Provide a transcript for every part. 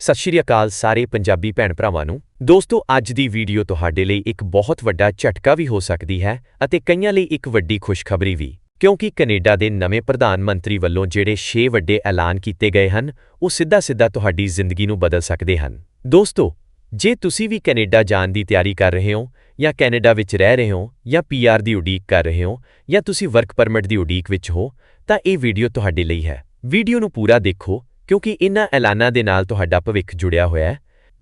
ਸਤਿ ਸ਼੍ਰੀ ਅਕਾਲ ਸਾਰੇ ਪੰਜਾਬੀ ਭੈਣ ਭਰਾਵਾਂ ਨੂੰ। ਦੋਸਤੋ, ਅੱਜ ਦੀ ਵੀਡੀਓ ਤੁਹਾਡੇ ਲਈ ਇੱਕ ਬਹੁਤ ਵੱਡਾ ਝਟਕਾ ਵੀ ਹੋ ਸਕਦੀ ਹੈ ਅਤੇ ਕਈਆਂ ਲਈ ਇੱਕ ਵੱਡੀ ਖੁਸ਼ਖਬਰੀ ਵੀ। ਕਿਉਂਕਿ ਕੈਨੇਡਾ ਦੇ ਨਵੇਂ ਪ੍ਰਧਾਨ ਮੰਤਰੀ ਵੱਲੋਂ ਜਿਹੜੇ 6 ਵੱਡੇ ਐਲਾਨ ਕੀਤੇ ਗਏ ਹਨ, ਉਹ ਸਿੱਧਾ-ਸਿੱਧਾ ਤੁਹਾਡੀ ਜ਼ਿੰਦਗੀ ਨੂੰ ਬਦਲ ਸਕਦੇ ਹਨ। ਦੋਸਤੋ, ਜੇ ਤੁਸੀਂ ਵੀ ਕੈਨੇਡਾ ਜਾਣ ਦੀ ਤਿਆਰੀ ਕਰ ਰਹੇ ਹੋ, ਜਾਂ ਕੈਨੇਡਾ ਵਿੱਚ ਰਹਿ ਰਹੇ ਹੋ, ਜਾਂ ਪੀਆਰ ਦੀ ਉਡੀਕ ਕਰ ਰਹੇ ਹੋ, ਜਾਂ ਤੁਸੀਂ ਵਰਕ ਪਰਮਿਟ ਦੀ ਉਡੀਕ ਵਿੱਚ ਹੋ, ਤਾਂ ਇਹ ਵੀਡੀਓ ਤੁਹਾਡੇ ਲਈ ਹੈ। ਵੀਡੀਓ ਨੂੰ ਪੂਰਾ ਦੇਖੋ ਕਿਉਂਕਿ ਇਨ੍ਹਾਂ ਐਲਾਨਾਂ ਦੇ ਨਾਲ ਤੁਹਾਡਾ ਭਵਿੱਖ ਜੁੜਿਆ ਹੋਇਆ ਹੈ।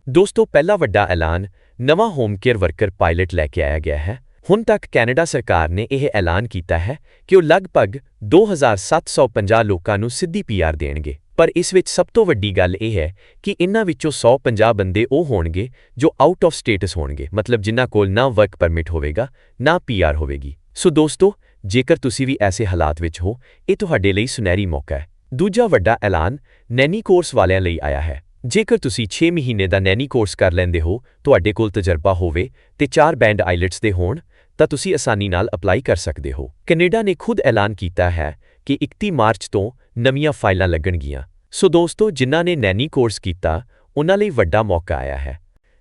ਦੋਸਤੋ, ਪਹਿਲਾ ਵੱਡਾ ਐਲਾਨ ਨਵਾਂ ਹੋਮ ਕੇਅਰ ਵਰਕਰ ਪਾਇਲਟ ਲੈ ਕੇ ਆਇਆ ਗਿਆ ਹੈ। ਹੁਣ ਤੱਕ ਕੈਨੇਡਾ ਸਰਕਾਰ ਨੇ ਇਹ ਐਲਾਨ ਕੀਤਾ ਹੈ ਕਿ ਉਹ ਲਗਭਗ 2750 ਲੋਕਾਂ ਨੂੰ ਸਿੱਧੀ ਪੀਆਰ ਦੇਣਗੇ। ਪਰ ਇਸ ਵਿੱਚ ਸਭ ਤੋਂ ਵੱਡੀ ਗੱਲ ਇਹ ਹੈ ਕਿ ਇਨ੍ਹਾਂ ਵਿੱਚੋਂ 150 ਬੰਦੇ ਉਹ ਹੋਣਗੇ ਜੋ ਆਊਟ ਆਫ ਸਟੇਟਸ ਹੋਣਗੇ, ਮਤਲਬ ਜਿਨ੍ਹਾਂ ਕੋਲ ਨਾ ਵਰਕ ਪਰਮਿਟ ਹੋਵੇਗਾ, ਨਾ ਪੀਆਰ ਹੋਵੇਗੀ। ਸੋ ਦੋਸਤੋ, ਜੇਕਰ ਤੁਸੀਂ ਵੀ ਐਸੇ ਹਾਲਾਤ ਵਿੱਚ ਹੋ, ਇਹ ਤੁਹਾਡੇ ਲਈ ਸੁਨਹਿਰੀ ਮੌਕਾ ਹੈ। ਦੂਜਾ ਵੱਡਾ ਐਲਾਨ ਨੈਨੀ ਕੋਰਸ ਵਾਲਿਆਂ ਲਈ ਆਇਆ ਹੈ। ਜੇਕਰ ਤੁਸੀਂ 6 ਮਹੀਨੇ ਦਾ ਨੈਨੀ ਕੋਰਸ ਕਰ ਲੈਂਦੇ ਹੋ, ਤੁਹਾਡੇ ਕੋਲ ਤਜਰਬਾ ਹੋਵੇ ਤੇ 4 ਬੈਂਡ ਆਈਲਟਸ ਦੇ ਹੋਣ, ਤਾਂ ਤੁਸੀਂ ਆਸਾਨੀ ਨਾਲ ਅਪਲਾਈ ਕਰ ਸਕਦੇ ਹੋ। ਕੈਨੇਡਾ ਨੇ ਖੁਦ ਐਲਾਨ ਕੀਤਾ ਹੈ ਕਿ 31 ਮਾਰਚ ਤੋਂ ਨਵੀਆਂ ਫਾਈਲਾਂ ਲੱਗਣਗੀਆਂ। ਸੋ ਦੋਸਤੋ, ਜਿਨ੍ਹਾਂ ਨੇ ਨੈਨੀ ਕੋਰਸ ਕੀਤਾ, ਉਹਨਾਂ ਲਈ ਵੱਡਾ ਮੌਕਾ ਆਇਆ ਹੈ।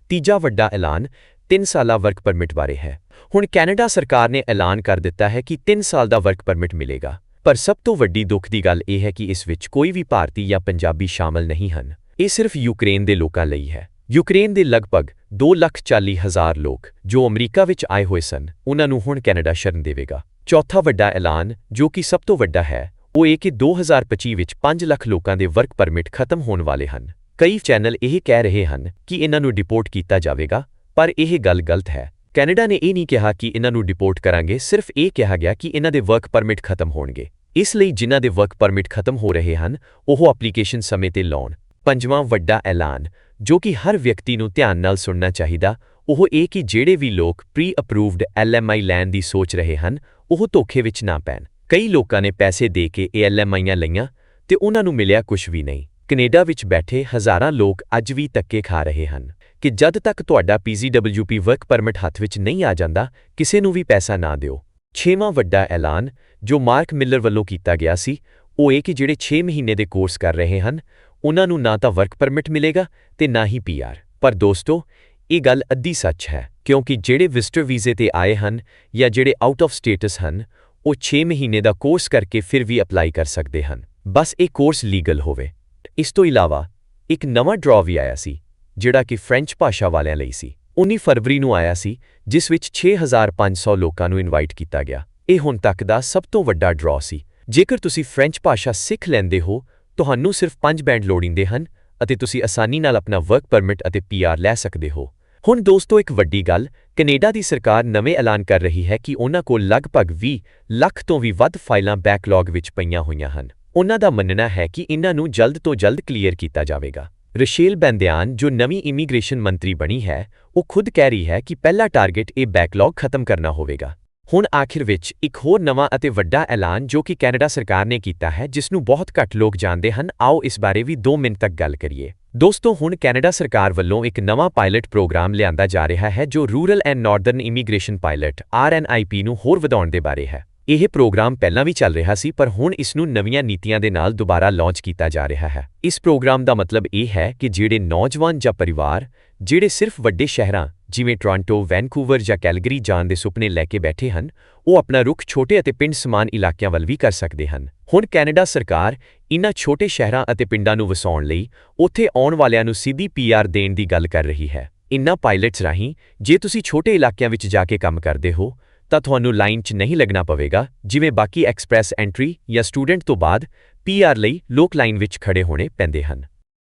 ਤੀਜਾ ਵੱਡਾ ਐਲਾਨ 3 ਸਾਲਾ ਵਰਕ ਪਰਮਿਟ ਬਾਰੇ ਹੈ। ਹੁਣ ਕੈਨੇਡਾ ਸਰਕਾਰ ਨੇ ਐਲਾਨ ਕਰ ਦਿੱਤਾ ਹੈ ਕਿ 3 ਸਾਲ ਦਾ ਵਰਕ ਪਰਮਿਟ ਮਿਲੇਗਾ। ਪਰ ਸਭ ਤੋਂ ਵੱਡੀ ਦੁੱਖ ਦੀ ਗੱਲ ਇਹ ਹੈ ਕਿ ਇਸ ਵਿੱਚ ਕੋਈ ਵੀ ਭਾਰਤੀ ਜਾਂ ਪੰਜਾਬੀ ਸ਼ਾਮਲ ਨਹੀਂ ਹਨ। ਇਹ ਸਿਰਫ ਯੂਕਰੇਨ ਦੇ ਲੋਕਾਂ ਲਈ ਹੈ। ਯੂਕਰੇਨ ਦੇ ਲਗਭਗ 240000 ਲੋਕ ਜੋ ਅਮਰੀਕਾ ਵਿੱਚ ਆਏ ਹੋਏ ਸਨ, ਉਹਨਾਂ ਨੂੰ ਹੁਣ ਕੈਨੇਡਾ ਸ਼ਰਨ ਦੇਵੇਗਾ। ਚੌਥਾ ਵੱਡਾ ਐਲਾਨ ਜੋ ਕਿ ਸਭ ਤੋਂ ਵੱਡਾ ਹੈ, ਉਹ ਇਹ ਕਿ 2025 ਵਿੱਚ 5 ਲੱਖ ਲੋਕਾਂ ਦੇ ਵਰਕ ਪਰਮਿਟ ਖਤਮ ਹੋਣ ਵਾਲੇ ਹਨ। ਕਈ ਚੈਨਲ ਇਹ ਕਹਿ ਰਹੇ ਹਨ ਕਿ ਇਹਨਾਂ ਨੂੰ ਡਿਪੋਰਟ ਕੀਤਾ ਜਾਵੇਗਾ, ਪਰ ਇਹ ਗੱਲ ਗਲਤ ਹੈ। ਕੈਨੇਡਾ ਨੇ ਇਹ ਨਹੀਂ ਕਿਹਾ ਕਿ ਇਹਨਾਂ ਨੂੰ ਡਿਪੋਰਟ ਕਰਾਂਗੇ, ਸਿਰਫ ਇਹ ਕਿਹਾ ਗਿਆ ਕਿ ਇਹਨਾਂ ਦੇ ਵਰਕ ਪਰਮਿਟ ਖਤਮ ਹੋਣਗੇ। ਇਸ ਲਈ ਜਿਨ੍ਹਾਂ ਦੇ ਵਰਕ ਪਰਮਿਟ ਖਤਮ ਹੋ ਰਹੇ ਹਨ, ਉਹ ਐਪਲੀਕੇਸ਼ਨ ਸਮੇਂ ਤੇ ਲਾਉਣ। ਪੰਜਵਾਂ ਵੱਡਾ ਐਲਾਨ, ਜੋ ਕਿ ਹਰ ਵਿਅਕਤੀ ਨੂੰ ਧਿਆਨ ਨਾਲ ਸੁਣਨਾ ਚਾਹੀਦਾ, ਉਹ ਇਹ ਕਿ ਜਿਹੜੇ ਵੀ ਲੋਕ ਪ੍ਰੀ ਅਪਰੂਵਡ ਐਲਐਮਆਈ ਲੈਣ ਦੀ ਸੋਚ ਰਹੇ ਹਨ, ਉਹ ਧੋਖੇ ਵਿੱਚ ਨਾ ਪੈਣ। ਕਈ ਲੋਕਾਂ ਨੇ ਪੈਸੇ ਦੇ ਕੇ ਇਹ ਐਲਐਮਆਈਆਂ ਲਈਆਂ, ਤੇ ਉਹਨਾਂ ਨੂੰ ਮਿਲਿਆ ਕੁਝ ਵੀ ਨਹੀਂ। ਕੈਨੇਡਾ ਵਿੱਚ ਬੈਠੇ ਹਜ਼ਾਰਾਂ ਲੋਕ ਅੱਜ ਵੀ ਧੱਕੇ ਖਾ ਰਹੇ ਹਨ। ਕਿ ਜਦ ਤੱਕ ਤੁਹਾਡਾ ਪੀਜ਼ੀਡਬਲਯੂਪੀ ਵਰਕ ਪਰਮਿਟ ਹੱਥ ਵਿੱਚ ਨਹੀਂ ਆ ਜਾਂਦਾ, ਕਿਸੇ ਨੂੰ ਵੀ ਪੈਸਾ ਨਾ ਦਿਓ। ਛੇਵਾਂ ਵੱਡਾ ਐਲਾਨ ਜੋ ਮਾਰਕ ਮਿਲਰ ਵੱਲੋਂ ਕੀਤਾ ਗਿਆ ਸੀ, ਉਹ ਇਹ ਕਿ ਜਿਹੜੇ 6 ਮਹੀਨੇ ਦੇ ਕੋਰਸ ਕਰ ਰਹੇ ਹਨ, ਉਹਨਾਂ ਨੂੰ ਨਾ ਤਾਂ ਵਰਕ ਪਰਮਿਟ ਮਿਲੇਗਾ ਤੇ ਨਾ ਹੀ ਪੀਆਰ ਪਰ ਦੋਸਤੋ, ਇਹ ਗੱਲ ਅੱਧੀ ਸੱਚ ਹੈ, ਕਿਉਂਕਿ ਜਿਹੜੇ ਵਿਜ਼ਟਰ ਵੀਜ਼ੇ ਤੇ ਆਏ ਹਨ ਜਾਂ ਜਿਹੜੇ ਆਊਟ ਆਫ ਸਟੇਟਸ ਹਨ, ਉਹ 6 ਮਹੀਨੇ ਦਾ ਕੋਰਸ ਕਰਕੇ ਫਿਰ ਵੀ ਅਪਲਾਈ ਕਰ ਸਕਦੇ ਹਨ। ਬਸ ਇਹ ਕੋਰਸ ਲੀਗਲ ਹੋਵੇ। ਇਸ ਤੋਂ ਇਲਾਵਾ, ਇੱਕ ਨਵਾਂ ਡਰਾਅ ਵੀ ਆਇਆ ਸੀ ਜਿਹੜਾ ਕਿ ਫ੍ਰੈਂਚ ਭਾਸ਼ਾ ਵਾਲਿਆਂ ਲਈ ਸੀ। 19 ਫਰਵਰੀ ਨੂੰ ਆਇਆ ਸੀ, ਜਿਸ ਵਿੱਚ 6500 ਲੋਕਾਂ ਨੂੰ ਇਨਵਾਈਟ ਕੀਤਾ ਗਿਆ। ਇਹ ਹੁਣ ਤੱਕ ਦਾ ਸਭ ਤੋਂ ਵੱਡਾ ਡਰਾਅ ਸੀ। ਜੇਕਰ ਤੁਸੀਂ ਫ੍ਰੈਂਚ ਭਾਸ਼ਾ ਸਿੱਖ ਲੈਂਦੇ ਹੋ, ਤੁਹਾਨੂੰ ਸਿਰਫ 5 ਬੈਂਡ ਲੋੜੀਂਦੇ ਹਨ ਅਤੇ ਤੁਸੀਂ ਆਸਾਨੀ ਨਾਲ ਆਪਣਾ ਵਰਕ ਪਰਮਿਟ ਅਤੇ ਪੀਆਰ ਲੈ ਸਕਦੇ ਹੋ। ਹੁਣ ਦੋਸਤੋ ਇੱਕ ਵੱਡੀ ਗੱਲ, ਕੈਨੇਡਾ ਦੀ ਸਰਕਾਰ ਨਵੇਂ ਐਲਾਨ ਕਰ ਰਹੀ ਹੈ ਕਿ ਉਹਨਾਂ ਕੋਲ ਲਗਭਗ 20 ਲੱਖ ਤੋਂ ਵੀ ਵੱਧ ਫਾਈਲਾਂ ਬੈਕਲੌਗ ਵਿੱਚ ਪਈਆਂ ਹੋਈਆਂ ਹਨ। ਉਹਨਾਂ ਦਾ ਮੰਨਣਾ ਹੈ ਕਿ ਇਹਨਾਂ ਨੂੰ ਜਲਦ ਤੋਂ ਜਲਦ ਕਲੀਅਰ ਕੀਤਾ ਜਾਵੇਗਾ। ਰਸ਼ੇਲ ਬੈਂਦਿਆਨ, ਜੋ ਨਵੀਂ ਇਮੀਗ੍ਰੇਸ਼ਨ ਮੰਤਰੀ ਬਣੀ ਹੈ, ਉਹ ਖੁਦ ਕਹਿ ਰਹੀ ਹੈ ਕਿ ਪਹਿਲਾ ਟਾਰਗੇਟ ਇਹ ਬੈਕਲੌਗ ਖਤਮ ਕਰਨਾ ਹੋਵੇਗਾ। ਹੁਣ ਆਖਿਰ ਵਿੱਚ ਇੱਕ ਹੋਰ ਨਵਾਂ ਅਤੇ ਵੱਡਾ ਐਲਾਨ ਜੋ ਕਿ ਕੈਨੇਡਾ ਸਰਕਾਰ ਨੇ ਕੀਤਾ ਹੈ, ਜਿਸ ਨੂੰ ਬਹੁਤ ਘੱਟ ਲੋਕ ਜਾਣਦੇ ਹਨ, ਆਓ ਇਸ ਬਾਰੇ ਵੀ 2 ਮਿੰਟ ਤੱਕ ਗੱਲ ਕਰੀਏ। ਦੋਸਤੋ, ਹੁਣ ਕੈਨੇਡਾ ਸਰਕਾਰ ਵੱਲੋਂ ਇੱਕ ਨਵਾਂ ਪਾਇਲਟ ਪ੍ਰੋਗਰਾਮ ਲਿਆਂਦਾ ਜਾ ਰਿਹਾ ਹੈ, ਜੋ rural and northern immigration pilot RNIP ਨੂੰ ਹੋਰ ਵਧਾਉਣ ਦੇ ਬਾਰੇ ਹੈ। ਇਹ ਪ੍ਰੋਗਰਾਮ ਪਹਿਲਾਂ ਵੀ ਚੱਲ ਰਿਹਾ ਸੀ, ਪਰ ਹੁਣ ਇਸ ਨੂੰ ਨਵੀਆਂ ਨੀਤੀਆਂ ਦੇ ਨਾਲ ਦੁਬਾਰਾ ਲਾਂਚ ਕੀਤਾ ਜਾ ਰਿਹਾ ਹੈ। ਇਸ ਪ੍ਰੋਗਰਾਮ ਦਾ ਮਤਲਬ ਇਹ ਹੈ ਕਿ ਜਿਹੜੇ ਨੌਜਵਾਨ ਜਾਂ ਪਰਿਵਾਰ, ਜਿਹੜੇ ਸਿਰਫ ਵੱਡੇ ਸ਼ਹਿਰਾਂ, ਜਿਵੇਂ ਟੋਰਾਂਟੋ ਵੈਨਕੂਵਰ ਜਾਂ ਕੈਲਗਰੀ ਜਾਣ ਦੇ ਸੁਪਨੇ ਲੈ ਕੇ ਬੈਠੇ ਹਨ, ਉਹ ਆਪਣਾ ਰੁਖ ਛੋਟੇ ਅਤੇ ਪਿੰਡ ਸਮਾਨ ਇਲਾਕਿਆਂ ਵੱਲ ਵੀ ਕਰ ਸਕਦੇ ਹਨ। ਹੁਣ ਕੈਨੇਡਾ ਸਰਕਾਰ ਇਨ੍ਹਾਂ ਛੋਟੇ ਸ਼ਹਿਰਾਂ ਅਤੇ ਪਿੰਡਾਂ ਨੂੰ ਵਸਾਉਣ ਲਈ ਉੱਥੇ ਆਉਣ ਵਾਲਿਆਂ ਨੂੰ ਸਿੱਧੀ ਪੀਆਰ ਦੇਣ ਦੀ ਗੱਲ ਕਰ ਰਹੀ ਹੈ। ਇਨ੍ਹਾਂ ਪਾਇਲਟਸ ਰਾਹੀਂ, ਜੇ ਤੁਸੀਂ ਛੋਟੇ ਇਲਾਕਿਆਂ ਵਿੱਚ ਜਾ ਕੇ ਕੰਮ ਕਰਦੇ ਹੋ ਤਾਂ ਤੁਹਾਨੂੰ ਲਾਈਨ 'ਚ ਨਹੀਂ ਲੱਗਣਾ ਪਵੇਗਾ, ਜਿਵੇਂ ਬਾਕੀ ਐਕਸਪ੍ਰੈਸ ਐਂਟਰੀ ਜਾਂ ਸਟੂਡੈਂਟ ਤੋਂ ਬਾਅਦ ਪੀਆਰ ਲਈ ਲੋਕ ਲਾਈਨ ਵਿੱਚ ਖੜੇ ਹੋਣੇ ਪੈਂਦੇ ਹਨ।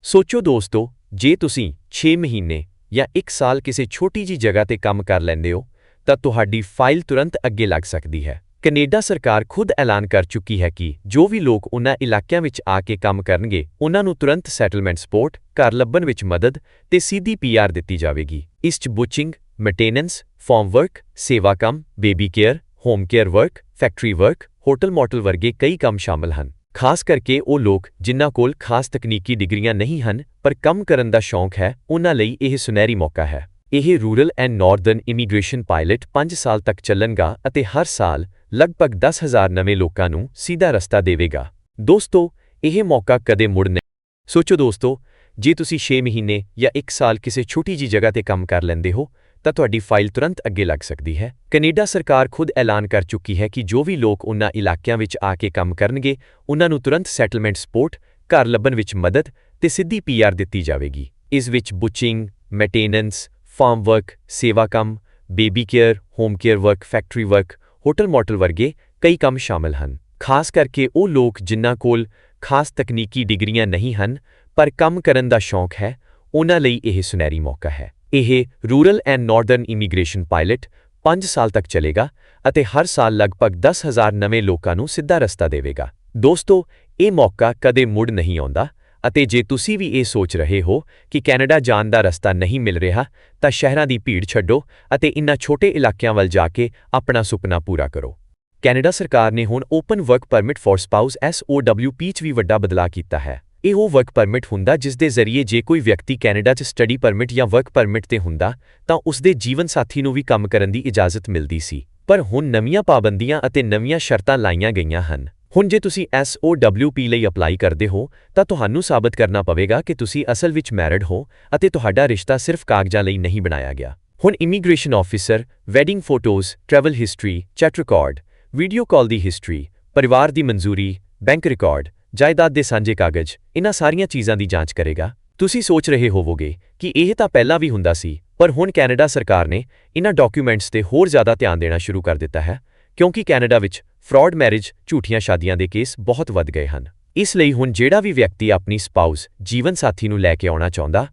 ਸੋਚੋ ਦੋਸਤੋ, ਜੇ ਤੁਸੀਂ 6 ਮਹੀਨੇ ਜਾਂ 1 ਸਾਲ ਕਿਸੇ ਛੋਟੀ ਜੀ ਜਗ੍ਹਾ ਤੇ ਕੰਮ ਕਰ ਲੈਂਦੇ ਹੋ, ਤਾਂ ਤੁਹਾਡੀ ਫਾਈਲ ਤੁਰੰਤ ਅੱਗੇ ਲੱਗ ਸਕਦੀ ਹੈ। ਕੈਨੇਡਾ ਸਰਕਾਰ ਖੁਦ ਐਲਾਨ ਕਰ ਚੁੱਕੀ ਹੈ ਕਿ ਜੋ ਵੀ ਲੋਕ ਉਹਨਾਂ ਇਲਾਕਿਆਂ ਵਿੱਚ ਆ ਕੇ ਕੰਮ ਕਰਨਗੇ, ਉਹਨਾਂ ਨੂੰ ਤੁਰੰਤ ਸੈਟਲਮੈਂਟ ਸਪੋਰਟ, ਘਰ ਲੱਭਣ ਵਿੱਚ ਮਦਦ ਤੇ ਸਿੱਧੀ ਪੀਆਰ ਦਿੱਤੀ ਜਾਵੇਗੀ। ਇਸ 'ਚ ਬੁਚਿੰਗ ਮੇਨਟੇਨੈਂਸ ਫਾਰਮ ਵਰਕ ਸੇਵਾ ਕੰਮ baby care home care work factory work hotel motel ਵਰਗੇ ਕਈ ਕੰਮ ਸ਼ਾਮਲ ਹਨ। ਖਾਸ ਕਰਕੇ ਉਹ ਲੋਕ ਜਿਨ੍ਹਾਂ ਕੋਲ ਖਾਸ ਤਕਨੀਕੀ ਡਿਗਰੀਆਂ ਨਹੀਂ ਹਨ, ਪਰ ਕੰਮ ਕਰਨ ਦਾ ਸ਼ੌਂਕ ਹੈ, ਉਹਨਾਂ ਲਈ ਇਹ ਸੁਨਹਿਰੀ ਮੌਕਾ ਹੈ। ਇਹ rural and northern immigration pilot 5 ਸਾਲ ਤੱਕ ਚੱਲਣਗਾ ਅਤੇ ਹਰ ਸਾਲ ਲਗਭਗ 10000 ਨਵੇਂ ਲੋਕਾਂ ਨੂੰ ਸਿੱਧਾ ਰਸਤਾ ਦੇਵੇਗਾ। ਦੋਸਤੋ, ਇਹ ਮੌਕਾ ਕਦੇ ਮੁੜ ਨਹੀਂ। ਸੋਚੋ ਦੋਸਤੋ, ਜੇ ਤੁਸੀਂ 6 ਮਹੀਨੇ ਜਾਂ 1 ਸਾਲ ਕਿਸੇ ਛੋਟੀ ਜੀ ਜਗ੍ਹਾ ਤੇ ਕੰਮ ਕਰ ਲੈਂਦੇ ਹੋ ਤਾਂ ਤੁਹਾਡੀ ਫਾਈਲ ਤੁਰੰਤ ਅੱਗੇ ਲੱਗ ਸਕਦੀ ਹੈ। ਕੈਨੇਡਾ ਸਰਕਾਰ ਖੁਦ ਐਲਾਨ ਕਰ ਚੁੱਕੀ ਹੈ ਕਿ ਜੋ ਵੀ ਲੋਕ ਉਨ੍ਹਾਂ ਇਲਾਕਿਆਂ ਵਿੱਚ ਆ ਕੇ ਕੰਮ ਕਰਨਗੇ, ਉਹਨਾਂ ਨੂੰ ਤੁਰੰਤ ਸੈਟਲਮੈਂਟ ਸਪੋਰਟ, ਘਰ ਲੱਭਣ ਵਿੱਚ ਮਦਦ ਤੇ ਸਿੱਧੀ ਪੀਆਰ ਦਿੱਤੀ ਜਾਵੇਗੀ। ਇਸ ਵਿੱਚ ਬੁਚਿੰਗ ਮੇਨਟੇਨੈਂਸ ਫਾਰਮ ਵਰਕ, ਸੇਵਾ ਕੰਮ, baby care, home care work, factory work, hotel motel ਵਰਗੇ ਕਈ ਕੰਮ ਸ਼ਾਮਲ ਹਨ। ਖਾਸ ਕਰਕੇ ਉਹ ਲੋਕ ਜਿਨ੍ਹਾਂ ਕੋਲ ਖਾਸ ਤਕਨੀਕੀ ਡਿਗਰੀਆਂ ਨਹੀਂ ਹਨ, ਪਰ ਕੰਮ ਕਰਨ ਦਾ ਸ਼ੌਂਕ ਹੈ, ਉਹਨਾਂ ਲਈ ਇਹ ਸੁਨਹਿਰੀ ਮੌਕਾ ਹੈ। ਇਹ rural and northern immigration pilot 5 ਸਾਲ ਤੱਕ ਚੱਲੇਗਾ ਅਤੇ ਹਰ ਸਾਲ ਲਗਭਗ 10000 ਨਵੇਂ ਲੋਕਾਂ ਨੂੰ ਸਿੱਧਾ ਰਸਤਾ ਦੇਵੇਗਾ। ਦੋਸਤੋ, ਇਹ ਮੌਕਾ ਕਦੇ ਮੁੜ ਨਹੀਂ ਆਉਂਦਾ ਅਤੇ ਜੇ ਤੁਸੀਂ ਵੀ ਇਹ ਸੋਚ ਰਹੇ ਹੋ ਕਿ ਕੈਨੇਡਾ ਜਾਣ ਦਾ ਰਸਤਾ ਨਹੀਂ ਮਿਲ ਰਿਹਾ, ਤਾਂ ਸ਼ਹਿਰਾਂ ਦੀ ਭੀੜ ਛੱਡੋ ਅਤੇ ਇਨ੍ਹਾਂ ਛੋਟੇ ਇਲਾਕਿਆਂ ਵੱਲ ਜਾ ਕੇ ਆਪਣਾ ਸੁਪਨਾ ਪੂਰਾ ਕਰੋ। ਕੈਨੇਡਾ ਸਰਕਾਰ ਨੇ ਹੁਣ open work permit for spouse SOWP 'ਚ ਵੀ ਵੱਡਾ ਬਦਲਾਅ ਕੀਤਾ ਹੈ। ਇਹ ਉਹ ਵਰਕ ਪਰਮਿਟ ਹੁੰਦਾ ਜਿਸ ਦੇ ਜ਼ਰੀਏ ਜੇ ਕੋਈ ਵਿਅਕਤੀ ਕੈਨੇਡਾ 'ਚ ਸਟੱਡੀ ਪਰਮਿਟ ਜਾਂ ਵਰਕ ਪਰਮਿਟ ਤੇ ਹੁੰਦਾ, ਤਾਂ ਉਸ ਦੇ ਜੀਵਨ ਸਾਥੀ ਨੂੰ ਵੀ ਕੰਮ ਕਰਨ ਦੀ ਇਜਾਜ਼ਤ ਮਿਲਦੀ ਸੀ। ਪਰ ਹੁਣ ਨਵੀਆਂ ਪਾਬੰਦੀਆਂ ਅਤੇ ਨਵੀਆਂ ਸ਼ਰਤਾਂ ਲਾਈਆਂ ਗਈਆਂ ਹਨ। ਹੁਣ ਜੇ ਤੁਸੀਂ SOWP ਲਈ ਅਪਲਾਈ ਕਰਦੇ ਹੋ, ਤਾਂ ਤੁਹਾਨੂੰ ਸਾਬਤ ਕਰਨਾ ਪਵੇਗਾ ਕਿ ਤੁਸੀਂ ਅਸਲ ਵਿੱਚ ਮੈਰਿਡ ਹੋ ਅਤੇ ਤੁਹਾਡਾ ਰਿਸ਼ਤਾ ਸਿਰਫ ਕਾਗਜ਼ਾਂ ਲਈ ਨਹੀਂ ਬਣਾਇਆ ਗਿਆ। ਹੁਣ immigration officer, wedding photos, travel history, chat record, video call ਦੀ ਹਿਸਟਰੀ, ਪਰਿਵਾਰ ਦੀ ਮਨਜ਼ੂਰੀ, ਬੈਂਕ ਰਿਕਾਰਡ ਜਾਇਦਾਦ ਦੇ ਸਾਂਝੇ ਕਾਗਜ਼ ਇਹਨਾਂ ਸਾਰੀਆਂ ਚੀਜ਼ਾਂ ਦੀ ਜਾਂਚ ਕਰੇਗਾ। ਤੁਸੀਂ ਸੋਚ ਰਹੇ ਹੋਵੋਗੇ ਕਿ ਇਹ ਤਾਂ ਪਹਿਲਾਂ ਵੀ ਹੁੰਦਾ ਸੀ, ਪਰ ਹੁਣ ਕੈਨੇਡਾ ਸਰਕਾਰ ਨੇ ਇਹਨਾਂ ਡਾਕੂਮੈਂਟਸ ਤੇ ਹੋਰ ਜ਼ਿਆਦਾ ਧਿਆਨ ਦੇਣਾ ਸ਼ੁਰੂ ਕਰ ਦਿੱਤਾ ਹੈ, ਕਿਉਂਕਿ ਕੈਨੇਡਾ ਵਿੱਚ ਫਰਾਡ ਮੈਰਿਜ, ਝੂਠੀਆਂ ਸ਼ਾਦੀਆਂ ਦੇ ਕੇਸ ਬਹੁਤ ਵੱਧ ਗਏ ਹਨ। ਇਸ ਲਈ ਹੁਣ ਜਿਹੜਾ ਵੀ ਵਿਅਕਤੀ ਆਪਣੀ ਸਪਾਊਸ, ਜੀਵਨ ਸਾਥੀ ਨੂੰ ਲੈ ਕੇ ਆਉਣਾ ਚਾਹੁੰਦਾ,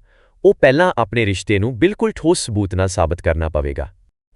ਉਹ ਪਹਿਲਾਂ ਆਪਣੇ ਰਿਸ਼ਤੇ ਨੂੰ ਬਿਲਕੁਲ ਠੋਸ ਸਬੂਤ ਨਾਲ ਸਾਬਤ ਕਰਨਾ ਪਵੇਗਾ।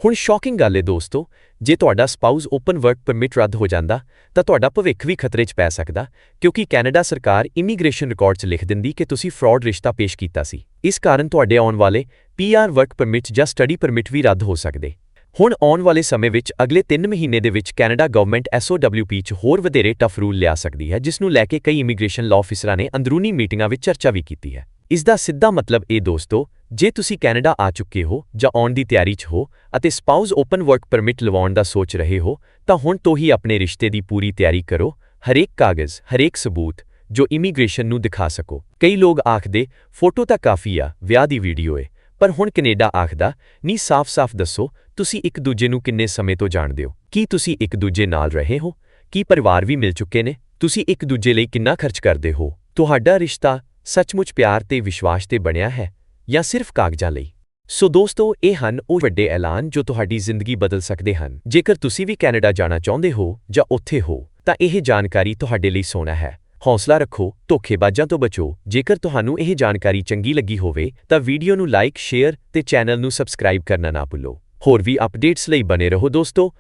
ਹੁਣ ਸ਼ੌਕਿੰਗ ਗੱਲ ਹੈ ਦੋਸਤੋ ਜੇ ਤੁਹਾਡਾ ਸਪਾਊਸ ਓਪਨ ਵਰਕ ਪਰਮਿਟ ਰੱਦ ਹੋ ਜਾਂਦਾ, ਤਾਂ ਤੁਹਾਡਾ ਭਵਿੱਖ ਵੀ ਖਤਰੇ 'ਚ ਪੈ ਸਕਦਾ, ਕਿਉਂਕਿ ਕੈਨੇਡਾ ਸਰਕਾਰ ਇਮੀਗ੍ਰੇਸ਼ਨ ਰਿਕਾਰਡ 'ਚ ਲਿਖ ਦਿੰਦੀ ਕਿ ਤੁਸੀਂ ਫਰਾਡ ਰਿਸ਼ਤਾ ਪੇਸ਼ ਕੀਤਾ ਸੀ। ਇਸ ਕਾਰਨ ਤੁਹਾਡੇ ਆਉਣ ਵਾਲੇ ਪੀਆਰ ਵਰਕ ਪਰਮਿਟ ਜਾਂ ਸਟੱਡੀ ਪਰਮਿਟ ਵੀ ਰੱਦ ਹੋ ਸਕਦੇ। ਹੁਣ ਆਉਣ ਵਾਲੇ ਸਮੇਂ ਵਿੱਚ ਅਗਲੇ 3 ਮਹੀਨੇ ਦੇ ਵਿੱਚ ਕੈਨੇਡਾ ਗਵਰਨਮੈਂਟ SOWP 'ਚ ਹੋਰ ਵਧੇਰੇ ਟਫ ਰੂਲ ਲਿਆ ਸਕਦੀ ਹੈ ਜਿਸ ਨੂੰ ਲੈ ਕੇ ਕਈ ਇਮੀਗ੍ਰੇਸ਼ਨ ਲਾਅ ਅਫਸਰਾਂ ਨੇ ਅੰਦਰੂਨੀ ਮੀਟਿੰਗਾਂ ਵਿੱਚ ਚਰਚਾ ਵੀ ਕੀਤੀ ਹੈ। ਇਸ ਦਾ ਸਿੱਧਾ ਮਤਲਬ ਇਹ, ਦੋਸਤੋ, ਜੇ ਤੁਸੀਂ ਕੈਨੇਡਾ ਆ ਚੁੱਕੇ ਹੋ ਜਾਂ ਆਉਣ ਦੀ ਤਿਆਰੀ 'ਚ ਹੋ ਅਤੇ ਸਪਾਊਸ ਓਪਨ ਵਰਕ ਪਰਮਿਟ ਲਵਾਉਣ ਦਾ ਸੋਚ ਰਹੇ ਹੋ, ਤਾਂ ਹੁਣ ਤੋਂ ਹੀ ਆਪਣੇ ਰਿਸ਼ਤੇ ਦੀ ਪੂਰੀ ਤਿਆਰੀ ਕਰੋ, ਹਰੇਕ ਕਾਗਜ਼, ਹਰੇਕ ਸਬੂਤ ਜੋ ਇਮੀਗ੍ਰੇਸ਼ਨ ਨੂੰ ਦਿਖਾ ਸਕੋ। ਕਈ ਲੋਕ ਆਖਦੇ, ਫੋਟੋ ਤਾਂ ਕਾਫੀ ਆ, ਵਿਆਹ ਦੀ ਵੀਡੀਓ ਏ। ਪਰ ਹੁਣ ਕੈਨੇਡਾ ਆਖਦਾ ਨਹੀਂ ਸਾਫ਼-ਸਾਫ਼ ਦੱਸੋ, ਤੁਸੀਂ ਇੱਕ ਦੂਜੇ ਨੂੰ ਕਿੰਨੇ ਸਮੇਂ ਤੋਂ ਜਾਣਦੇ ਹੋ? ਕੀ ਤੁਸੀਂ ਇੱਕ ਦੂਜੇ ਨਾਲ ਰਹੇ ਹੋ? ਕੀ ਪਰਿਵਾਰ ਵੀ ਮਿਲ ਚੁੱਕੇ ਨੇ? ਤੁਸੀਂ ਇੱਕ ਦੂਜੇ ਲਈ ਕਿੰਨਾ ਖਰਚ ਕਰਦੇ ਹੋ? ਤੁਹਾਡਾ ਰਿਸ਼ਤਾ ਸੱਚਮੁੱਚ ਪਿਆਰ ਤੇ ਵਿਸ਼ਵਾਸ ਤੇ ਬਣਿਆ ਹੈ ਜਾਂ ਸਿਰਫ ਕਾਗਜ਼ਾਂ ਲਈ? ਸੋ ਦੋਸਤੋ, ਇਹ ਹਨ ਉਹ ਵੱਡੇ ਐਲਾਨ ਜੋ ਤੁਹਾਡੀ ਜ਼ਿੰਦਗੀ ਬਦਲ ਸਕਦੇ ਹਨ। ਜੇਕਰ ਤੁਸੀਂ ਵੀ ਕੈਨੇਡਾ ਜਾਣਾ ਚਾਹੁੰਦੇ ਹੋ ਜਾਂ ਉੱਥੇ ਹੋ, ਤਾਂ ਇਹ ਜਾਣਕਾਰੀ ਤੁਹਾਡੇ ਲਈ ਸੋਨਾ ਹੈ। ਹੌਸਲਾ ਰੱਖੋ, ਧੋਖੇਬਾਜ਼ਾਂ ਤੋਂ ਬਚੋ। ਜੇਕਰ ਤੁਹਾਨੂੰ ਇਹ ਜਾਣਕਾਰੀ ਚੰਗੀ ਲੱਗੀ ਹੋਵੇ, ਤਾਂ ਵੀਡੀਓ ਨੂੰ ਲਾਈਕ, ਸ਼ੇਅਰ ਤੇ ਚੈਨਲ ਨੂੰ ਸਬਸਕ੍ਰਾਈਬ ਕਰਨਾ ਨਾ ਭੁੱਲੋ। ਹੋਰ ਵੀ ਅਪਡੇਟਸ ਲਈ ਬਨੇ ਰਹੋ ਦੋਸਤੋ।